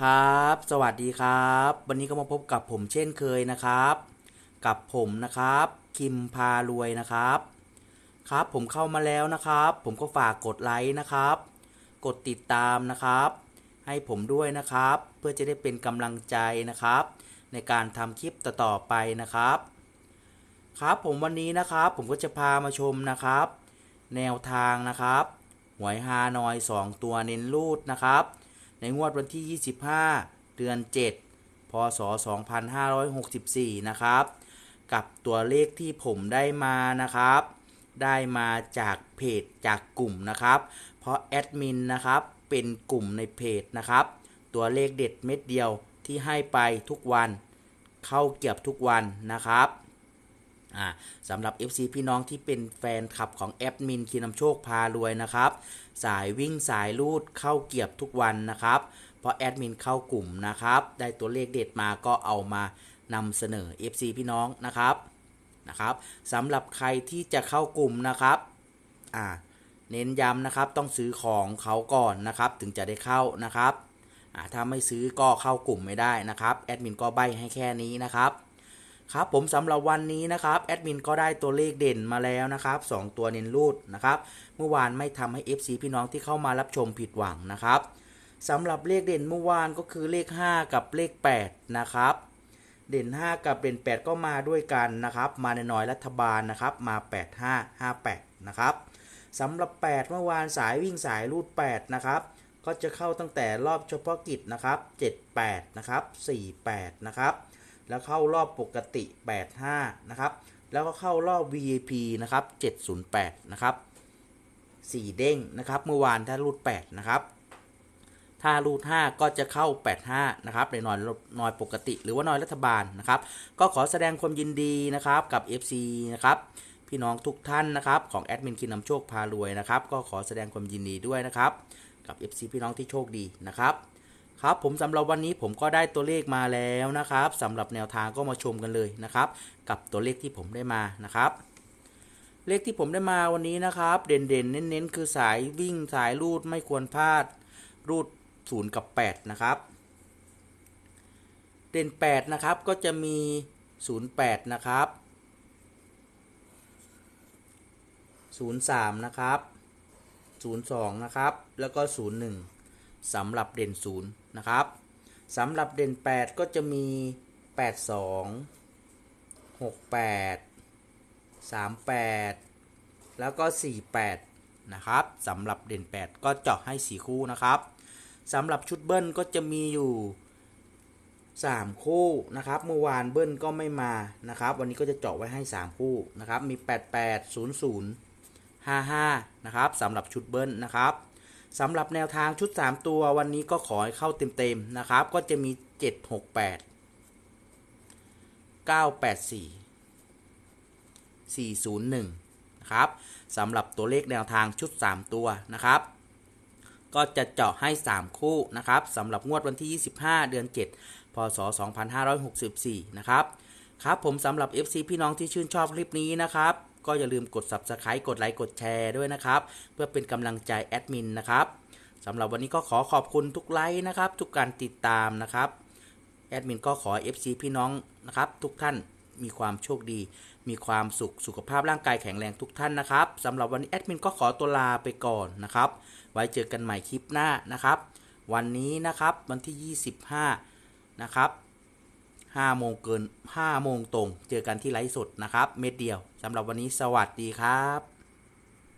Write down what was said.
ครับ สวัสดีครับ วันนี้ก็มาพบกับผมเช่นเคยนะครับ กับผมนะครับ คิมพารวยนะครับ ครับผมเข้ามาแล้วนะครับ ผมก็ฝากกดไลค์นะครับ กดติดตามนะครับ ให้ผมด้วยนะครับ เพื่อจะได้เป็นกำลังใจนะครับ ในการทำคลิปต่อๆไปนะครับ ครับผมวันนี้นะครับ ผมก็จะพามาชมนะครับ แนวทางนะครับหวยฮานอย 2 ตัวเน้นรูดนะครับ ในงวดวันที่ 25 เดือน 7 พศ 2564 นะครับ กับตัวเลขที่ผมได้มานะครับ ได้มาจากเพจจากกลุ่มนะครับ เพราะแอดมินนะครับเป็นกลุ่มในเพจนะครับ ตัวเลขเด็ดเม็ดเดียวที่ให้ไปทุกวัน เข้าเกือบทุกวันนะครับ สำหรับ FC พี่น้องที่เป็นแฟนคลับของแอดมินคีนำโชคพารวยนะครับ สายวิ่งสายลูดเข้าเกียบทุกวันนะครับ เพราะแอดมินเข้ากลุ่มนะครับ ได้ตัวเลขเด็ดมาก็เอามานำเสนอ FC พี่น้องนะครับนะครับสำหรับใครที่จะเข้ากลุ่มนะครับอ่าเน้นย้ำนะครับต้องซื้อของเขาก่อนนะครับ ถึงจะได้เข้านะครับอ่าถ้าไม่ซื้อก็เข้ากลุ่มไม่ได้นะครับแอดมินก็ใบให้แค่นี้นะครับ ครับผมสำหรับวันนี้นะครับแอดมินก็ได้ตัวเลขเด่นมาแล้วนะครับ2ตัวเน้นรูดนะครับเมื่อวานไม่ทำให้ FC พี่น้องที่เข้ามารับชมผิดหวังนะครับสำหรับเลขเด่นเมื่อวานก็คือเลข 5 กับเลข 8 นะครับ เด่น 5 กับเด่น 8 ก็มาด้วยกันนะครับ มาในน้อยรัฐบาลนะครับมา 8 5 5 8 นะครับสำหรับ 8 เมื่อวานสายวิ่งสายรูด 8 นะครับ ก็จะเข้าตั้งแต่รอบเฉพาะกิจนะครับ 78 นะครับ 48 นะครับ แล้วเข้ารอบปกติ 85 นะครับ แล้วก็เข้ารอบ VIP นะครับ 708 นะครับ 4 เด้งนะครับ เมื่อวานถ้ารูด 8 นะครับ ถ้ารูด 5 ก็จะเข้า 85 นะครับ ในนอยนอยปกติ หรือว่านอยรัฐบาลนะครับ ก็ขอแสดงความยินดีนะครับกับ FC นะครับพี่น้องทุกท่านนะครับของแอดมินคินนำโชคพารวยนะครับ ก็ขอแสดงความยินดีด้วยนะครับ กับ FC พี่น้องที่โชคดีนะครับ ครับผมสำหรับวันนี้ผมก็ได้ตัวเลขมาแล้วนะครับสำหรับแนวทางก็มาชมกันเลยนะครับ กับตัวเลขที่ผมได้มานะครับ เลขที่ผมได้มาวันนี้นะครับ เด่นๆเน้นๆ คือสายวิ่งสายรูดไม่ควรพลาด รูด0กับ 8 นะครับ เด่น 8 นะครับก็จะมี 08 นะครับ 03 นะครับ 02 นะครับ แล้วก็ 01 สำหรับเด่น0นะครับสำหรับเด่น 8 ก็จะมี 82 68 38 แล้วก็ 48 นะครับสำหรับเด่น 8 ก็เจาะให้ 4 คู่นะครับสำหรับชุดเบิ้ลก็จะมีอยู่ 3 คู่นะครับ เมื่อวานเบิ้ลก็ไม่มานะครับ วันนี้ก็จะเจาะไว้ให้ 3 คู่นะครับ มี 88 00 55 นะครับสำหรับชุดเบิ้ลนะครับ สำหรับแนวทางชุด 3 ตัววันนี้ก็ขอให้เข้าเต็มๆนะครับ ก็จะมี 768 984 401นะครับสำหรับตัวเลขแนวทางชุด 3 ตัวนะครับ ก็จะเจาะให้ 3 คู่นะครับสำหรับงวดวันที่ 25 เดือน 7 พศ 2564 นะครับ ครับผมสำหรับ FC พี่น้องที่ชื่นชอบคลิปนี้นะครับ ก็อย่าลืมกด Subscribe กดไลค์กดแชร์ด้วยนะครับ เพื่อเป็นกำลังใจแอดมินนะครับสำหรับวันนี้ก็ขอขอบคุณทุกไลค์นะครับ ทุกการติดตามนะครับแอดมินก็ขอ FC พี่น้องนะครับทุกท่านมีความโชคดี มีความสุขสุขภาพร่างกายแข็งแรงทุกท่านนะครับสำหรับวันนี้แอดมินก็ขอตัวลาไปก่อนนะครับ ไว้เจอกันใหม่คลิปหน้านะครับ วันนี้นะครับวันที่ 25 นะครับ 5โมงเกิน5โมงตรง เจอกันที่ไลฟ์สดนะครับ เม็ดเดียวสำหรับวันนี้สวัสดีครับ